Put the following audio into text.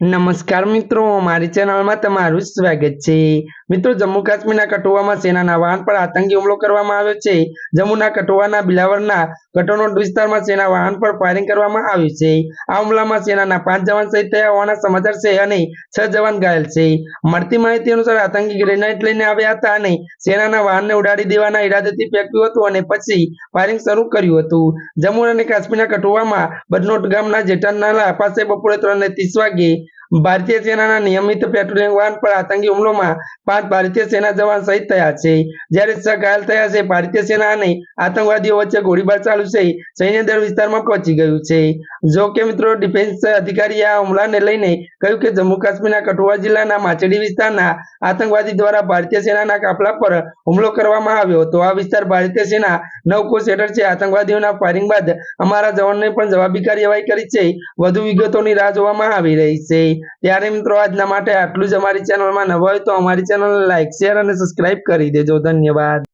નમસ્કાર મિત્રો, મારી ચેનલમાં તમારું સ્વાગત છે. મિત્રો, જમ્મુ કાશ્મીરના કઠુઆમાં સેનાના વાહન પર આતંકી હુમલો કરવામાં આવ્યો છે. જમ્મુના કઠુઆના બિલાવરના કટોનોટ વિસ્તારમાં સેના વાહન પર ફાયરિંગ કરવામાં આવ્યું છે. આ હુમલામાં સેનાના પાંચ જવાન શહીદ થયા હોવાના સમાચાર છે અને છ જવાન ઘાયલ છે. મળતી માહિતી અનુસાર આતંકી ગ્રેનાઇટ લઈને આવ્યા હતા અને સેનાના વાહનને ઉડાડી દેવાના ઈરાદેથી ફેંક્યું હતું અને પછી ફાયરિંગ શરૂ કર્યું હતું. જમ્મુ અને કાશ્મીરના કઠુઆમાં બદનોટ ગામના જેઠાનાલા પાસે બપોરે ત્રણ ને ત્રીસ વાગે ભારતીય સેનાના નિયમિત પેટ્રોલિંગ વાહન પર આતંકી હુમલોમાં પાંચ ભારતીય સેના જવાન શહીદ થયા છે. જ્યારે છ ઘાયલ થયા છે, ભારતીય સેના અને આતંકવાદીઓ વચ્ચે ગોળીબાર ચાલુ છે, સૈન્ય દળ વિસ્તારમાં પહોંચી ગયું છે. જો કે મિત્રો, ડિફેન્સ અધિકારીએ આ હુમલાને લઈને કહ્યું કે જમ્મુ કાશ્મીરના કઠુઆ જિલ્લાના માછડી વિસ્તારના આતંકવાદી દ્વારા ભારતીય સેનાના કાફલા પર હુમલો કરવામાં આવ્યો હતો. આ વિસ્તાર ભારતીય સેના નવ કોષ હેઠળ છે. આતંકવાદીઓના ફાયરિંગ બાદ અમારા જવાનોને પણ જવાબી કાર્યવાહી કરી છે. વધુ વિગતોની રાહ જોવામાં આવી રહી છે. ત્યારે મિત્રો આજના માટે આટલું જ અમારી ચેનલમાં નવા હોય તો અમારી ચેનલને લાઈક શેર અને સબસ્ક્રાઇબ કરી દેજો. ધન્યવાદ.